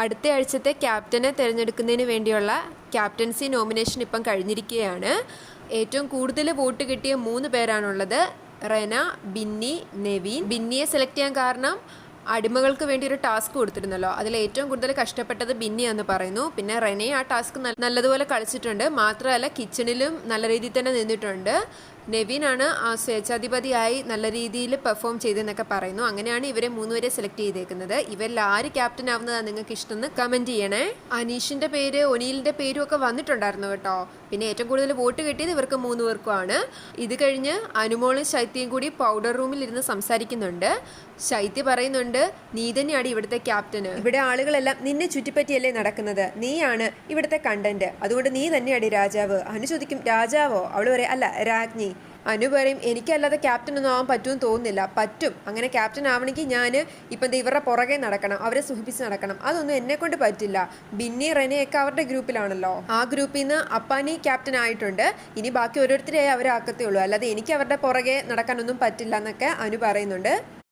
അടുത്ത ആഴ്ചത്തെ ക്യാപ്റ്റനെ തിരഞ്ഞെടുക്കുന്നതിന് വേണ്ടിയുള്ള ക്യാപ്റ്റൻസി നോമിനേഷൻ ഇപ്പം കഴിഞ്ഞിരിക്കുകയാണ്. ഏറ്റവും കൂടുതൽ വോട്ട് കിട്ടിയ മൂന്ന് പേരാണുള്ളത്. റെന ബിന്നി നെവീൻ. ബിന്നിയെ സെലക്ട് ചെയ്യാൻ കാരണം അടിമകൾക്ക് വേണ്ടി ഒരു ടാസ്ക് കൊടുത്തിരുന്നല്ലോ. അതിൽ ഏറ്റവും കൂടുതൽ കഷ്ടപ്പെട്ടത് ബിന്നി എന്ന് പറയുന്നു. പിന്നെ റെനെ ആ ടാസ്ക് നല്ലതുപോലെ കളിച്ചിട്ടുണ്ട്. മാത്രമല്ല കിച്ചണിലും നല്ല രീതിയിൽ തന്നെ നിന്നിട്ടുണ്ട്. നെവീനാണ് സ്വേച്ഛാധിപതിയായി നല്ല രീതിയിൽ പെർഫോം ചെയ്തെന്നൊക്കെ പറയുന്നു. അങ്ങനെയാണ് ഇവരെ മൂന്നുപേരെ സെലക്ട് ചെയ്തേക്കുന്നത്. ഇവരിൽ ആര് ക്യാപ്റ്റൻ ആവുന്നതാണ് നിങ്ങൾക്ക് ഇഷ്ടമെന്ന് കമന്റ് ചെയ്യണേ. അനീഷിന്റെ പേര് ഒനീലിന്റെ പേരും ഒക്കെ വന്നിട്ടുണ്ടായിരുന്നു കേട്ടോ. പിന്നെ ഏറ്റവും കൂടുതൽ വോട്ട് കിട്ടിയത് ഇവർക്ക് മൂന്ന് പേർക്കുമാണ്. ഇത് കഴിഞ്ഞ് അനുമോളും ശൈത്യയും കൂടി പൗഡർ റൂമിൽ ഇരുന്ന് സംസാരിക്കുന്നുണ്ട്. ശൈത്യ പറയുന്നുണ്ട് നീ തന്നെയാണ് ഇവിടുത്തെ ക്യാപ്റ്റന്. ഇവിടെ ആളുകളെല്ലാം നിന്നെ ചുറ്റിപ്പറ്റിയല്ലേ നടക്കുന്നത്. നീയാണ് ഇവിടുത്തെ കണ്ടന്റ് അതുകൊണ്ട് നീ തന്നെയാണ് രാജാവ്. അനു ചോദിക്കും രാജാവോ? അവൾ പറയാ അല്ല രാജ്ഞി. അനു പറയും എനിക്കല്ലാതെ ക്യാപ്റ്റൻ ഒന്നും ആവാൻ പറ്റുമെന്ന് തോന്നുന്നില്ല. പറ്റും. അങ്ങനെ ക്യാപ്റ്റൻ ആവണമെങ്കിൽ ഞാൻ ഇപ്പം ഇവരുടെ പുറകെ നടക്കണം. അവരെ സുഖിപ്പിച്ച് നടക്കണം. അതൊന്നും എന്നെ കൊണ്ട് പറ്റില്ല. ബിന്നി റെനയൊക്കെ അവരുടെ ഗ്രൂപ്പിലാണല്ലോ. ആ ഗ്രൂപ്പിൽ നിന്ന് അപ്പാനി ക്യാപ്റ്റൻ ആയിട്ടുണ്ട്. ഇനി ബാക്കി ഓരോരുത്തരെയായി അവരാക്കത്തേ ഉള്ളൂ. അല്ലാതെ എനിക്ക് അവരുടെ പുറകെ നടക്കാനൊന്നും പറ്റില്ല എന്നൊക്കെ അനു പറയുന്നുണ്ട്.